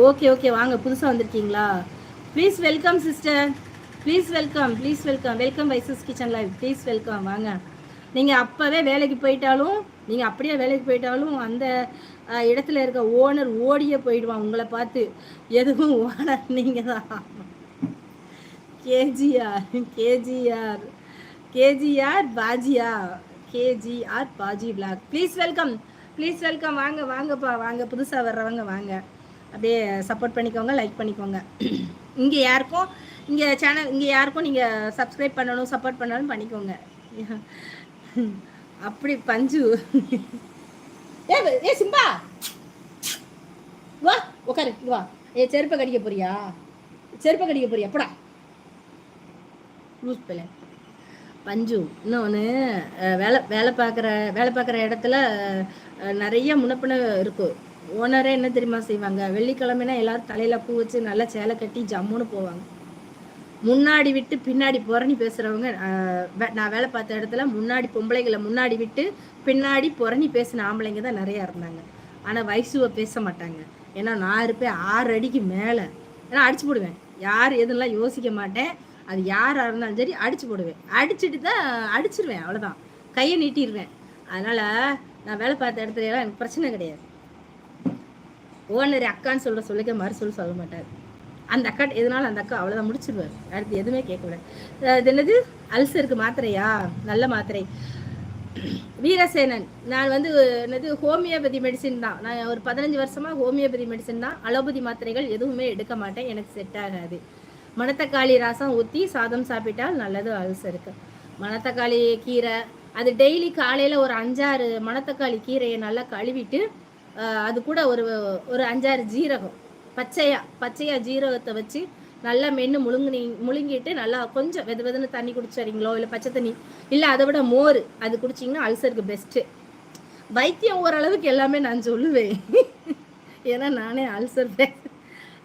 Okay okay வாங்க புதுசாக வந்திருக்கீங்களா? Please welcome sister please welcome please welcome welcome voices kitchen live please welcome வாங்க. நீங்கள் அப்போவே வேலைக்கு போயிட்டாலும் நீங்கள் அப்படியே வேலைக்கு போயிட்டாலும் அந்த இடத்துல இருக்க ஓனர் ஓடியே போயிடுவான் உங்களை பார்த்து. எதுவும் ஓனர் நீங்கள் தான் கேஜிஆர் கேஜிஆர் கேஜிஆர் பாஜியா KGR Baji black please welcome please welcome வாங்க வாங்கப்பா வாங்க புதுசாக வர்றவங்க வாங்க. அப்படியே சப்போர்ட் பண்ணிக்கோங்க லைக் பண்ணிக்கோங்க. இங்கே யாருக்கும் இங்கே சேனல் இங்கே யாருக்கும் நீங்கள் சப்ஸ்கிரைப் பண்ணணும் சப்போர்ட் பண்ணணும் பண்ணிக்கோங்க. அப்படி பஞ்சு. ஏ ஏ சிம்பா! வா உட்காரு வா. ஏ செருப்பை கடிக்க போறியா? செருப்பை கடிக்க போறியா? போடா. லூஸ் பிள்ளை. பஞ்சு இன்னொன்று வேலை வேலை பார்க்குற வேலை பார்க்குற இடத்துல நிறைய முன்னப்பின இருக்கும் ஓனரே என்ன தெரியுமா செய்வாங்க? வெள்ளிக்கிழமைனா எல்லாரும் தலையில் பூ வச்சு நல்லா சேலை கட்டி ஜம்முன்னு போவாங்க. முன்னாடி விட்டு பின்னாடி புறணி பேசுகிறவங்க நான் வேலை பார்த்த இடத்துல முன்னாடி பொம்பளைங்களை முன்னாடி விட்டு பின்னாடி புறணி பேசின ஆம்பளைங்க தான் நிறையா இருந்தாங்க. ஆனால் வயசுவை பேச மாட்டாங்க. ஏன்னா நான் இருப்பேன் ஆறு அடிக்கு மேலே. ஏன்னா அடிச்சு போடுவேன். யார் எதுலாம் யோசிக்க மாட்டேன். அது யாராக இருந்தாலும் சரி அடிச்சு போடுவேன். அடிச்சுட்டு தான் அடிச்சிருவேன் அவ்வளோதான் கையை நீட்டிடுவேன் அதனால் நான் வேலை பார்த்த இடத்துல எல்லாம் எனக்கு பிரச்சனை கிடையாது. ஓனர் அக்கான்னு சொல்கிற சொல்லிக்க மாதிரி சொல்ல மாட்டார். அந்த அக்கா எதனால அந்த அக்கா அவ்வளோதான் முடிச்சிருவார். அடுத்து எதுவுமே கேட்க விடாது அது என்னது? அல்சருக்கு மாத்திரையா? நல்ல மாத்திரை. வீரசேனன். நான் வந்து என்னது? ஹோமியோபதி மெடிசின் தான். நான் ஒரு பதினஞ்சு வருஷமா ஹோமியோபதி மெடிசின் தான். அலோபதி மாத்திரைகள் எதுவுமே எடுக்க மாட்டேன். எனக்கு செட் ஆகாது. மணத்தக்காளி ரசம் ஊற்றி சாதம் சாப்பிட்டால் நல்லது அல்சருக்கு. மணத்தக்காளி கீரை. அது டெய்லி காலையில் ஒரு அஞ்சாறு மணத்தக்காளி கீரையை நல்லா கழுவிட்டு அது கூட ஒரு ஒரு அஞ்சாறு ஜீரகம். பச்சையா பச்சையா ஜீரகத்தை வச்சு நல்லா மென்று முழுங்குனி முழுங்கிட்டு நல்லா கொஞ்சம் வெது வெதுன்னு தண்ணி குடிச்சறீங்களோ இல்லை பச்சை தண்ணி இல்லை அதை விட மோர் அது குடிச்சிங்கன்னா அல்சருக்கு பெஸ்ட்டு வைத்தியம் ஓரளவுக்கு எல்லாமே நான் சொல்லுவேன். ஏன்னா நானே அல்சர்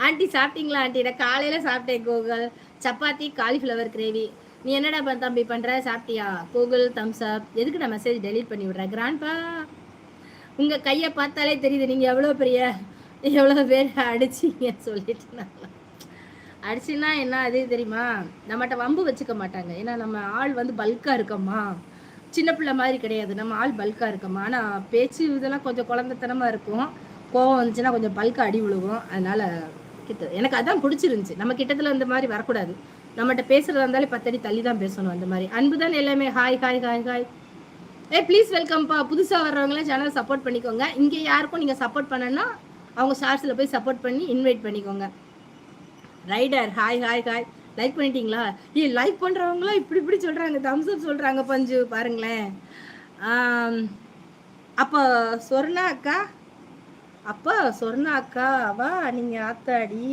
ஆண்டி சாப்பிட்டீங்களா ஆண்டி? நான் காலையில் சாப்பிட்டேன் கோகுல். சப்பாத்தி காலிஃப்ளவர் கிரேவி நீ என்னடா தம்பி பண்ணுற சாப்பிட்டியா? கோகுல் தம்ஸ் அப் எதுக்கு நான் மெசேஜ் டெலீட் பண்ணி விடுறேன் கிராண்ட்பா உங்கள் கையை பார்த்தாலே தெரியுது நீங்கள் எவ்வளோ பெரிய எவ்வளோ பேர் அடிச்சிங்க சொல்லிட்டு அடிச்சுன்னா என்ன அது தெரியுமா? நம்மகிட்ட வம்பு வச்சுக்க மாட்டாங்க. ஏன்னா நம்ம ஆள் வந்து பல்காக இருக்கோமா? சின்ன பிள்ளை மாதிரி கிடையாது. நம்ம ஆள் பல்காக இருக்கோமா? ஆனால் பேச்சு இதெல்லாம் கொஞ்சம் குழந்தைத்தனமாக இருக்கும். கோவம் வந்துச்சுன்னா கொஞ்சம் பல்காக அடி விழுகும். அதனால கிட்ட எனக்கு அதான் பிடிச்சிருந்துச்சு. நம்ம கிட்டத்தில் இந்த மாதிரி வரக்கூடாது. நம்மகிட்ட பேசுறதா இருந்தாலே பத்தடி தள்ளி தான் பேசணும் அந்த மாதிரி. அன்பு தான் எல்லாமே? ஹாய் ஹாய் ஹாய் ஹாய் ஏ ப்ளீஸ் வெல்கம்ப்பா புதுசாக வர்றவங்களாம் சேனல் சப்போர்ட் பண்ணிக்கோங்க. இங்கே யாருக்கும் நீங்கள் சப்போர்ட் பண்ணனா அவங்க ஷார்ட்ஸில் போய் சப்போர்ட் பண்ணி இன்வைட் பண்ணிக்கோங்க. Rider hi hi hi like பண்ணிட்டீங்களா? ஏ லைக் பண்ணுறவங்களாம் இப்படி இப்படி சொல்கிறாங்க தம்ஸ் அப் சொல்கிறாங்க பஞ்சு. பாருங்களேன். அப்போ சொர்ணா அக்கா? அப்போ சொர்ணா அக்காவா? நீங்கள் ஆத்தாடி?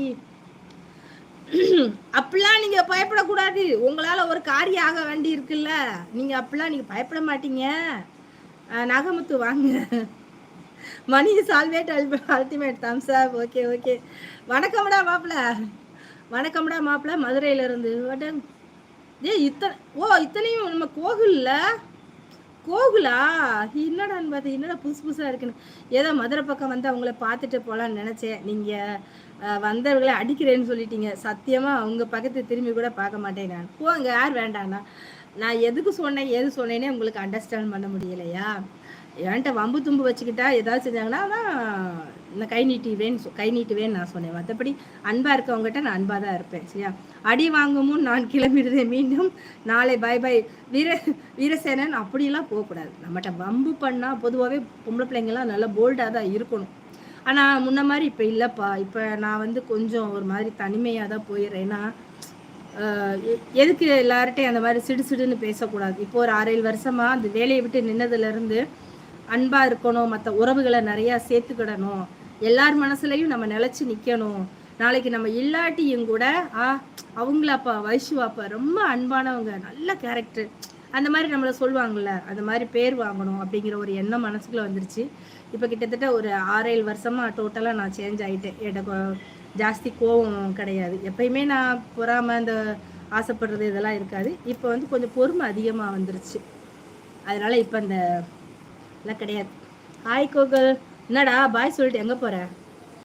அப்படிலாம் நீங்கள் பயப்படக்கூடாது. உங்களால் ஒரு காரியம் ஆக வேண்டி இருக்குல்ல நீங்கள் அப்படிலாம் நீங்கள் பயப்பட மாட்டீங்க. நகமுத்து வாங்க. Mani சால்வேட் ultimate thumbs up okay okay வணக்கம்டா மாப்பிள. வணக்கம்டா மாப்பிள. மாப்பிள்ள மதுரையிலேருந்து ஏ இத்தனை ஓ இத்தனையும் நம்ம கோகுல்ல கோகுலா? என்னடான்னு பார்த்து என்னடா புதுசு புதுசாக இருக்குன்னு? ஏதோ மதுரை பக்கம் வந்து அவங்கள பார்த்துட்டு போகலான்னு நினச்சேன். நீங்கள் வந்தவர்களை அடிக்கிறேன்னு சொல்லிட்டீங்க. சத்தியமாக அவங்க பக்கத்து திரும்பி கூட பார்க்க மாட்டேன் நான். போங்க யார் வேண்டாண்ணா நான் எதுக்கு சொன்னேன் எது சொன்னேனே உங்களுக்கு அண்டர்ஸ்டாண்ட் பண்ண முடியலையா? என்கிட்ட வம்பு தும்பு வச்சுக்கிட்டா ஏதாவது செஞ்சாங்கன்னா தான் நான் கை நீட்டிவேன்னு சொ- கை நீட்டுவேன்னு நான் சொன்னேன். மற்றபடி அன்பாக இருக்கவங்ககிட்ட நான் அன்பாக தான் இருப்பேன் சரியா? அடி வாங்கும் நான் கிளம்பிடுறேன் மீண்டும் நாளை பை பை வீர வீரசேனன் அப்படிலாம் போகக்கூடாது. நம்மகிட்ட வம்பு பண்ணால் பொதுவாகவே பொம்பளை பிள்ளைங்கள்லாம் நல்லா போல்டாக தான் இருக்கணும். ஆனால் முன்ன மாதிரி இப்போ இல்லைப்பா. இப்போ நான் வந்து கொஞ்சம் ஒரு மாதிரி தனிமையாக தான் போயிடுறேன். ஏன்னா எ- எதுக்கு எல்லார்ட்டையும் அந்த மாதிரி சிடு சிடுன்னு பேசக்கூடாது. இப்போ ஒரு ஆறு ஏழு அந்த வேலையை விட்டு நின்னதுலேருந்து அன்பாக இருக்கணும் மற்ற உறவுகளை நிறையா சேர்த்துக்கிடணும். எல்லார் மனசுலையும் நம்ம நிலச்சி நிற்கணும் நாளைக்கு நம்ம இல்லாட்டியும் கூட ஆ அவங்களாப்பா வைஷுவாப்பா ரொம்ப அன்பானவங்க நல்ல கேரக்டர் அந்த மாதிரி நம்மளை சொல்லுவாங்கள்ல அந்த மாதிரி பேர் வாங்கணும் அப்படிங்கிற ஒரு எண்ணம் மனசுக்குள்ள வந்துருச்சு. இப்போ கிட்டத்தட்ட ஒரு ஆறேழு வருஷமா டோட்டலாக நான் சேஞ்ச் ஆகிட்டேன் எனக்கு ஜாஸ்தி கோவம் கிடையாது. எப்பயுமே நான் பொறாம அந்த ஆசைப்படுறது இதெல்லாம் இருக்காது. இப்போ வந்து கொஞ்சம் பொறுமை அதிகமாக வந்துருச்சு. அதனால இப்போ இந்த எல்லாம் கிடையாது. ஹாய் கோகுல் என்னடா பாய் சொல்லிட்டு எங்கே போற?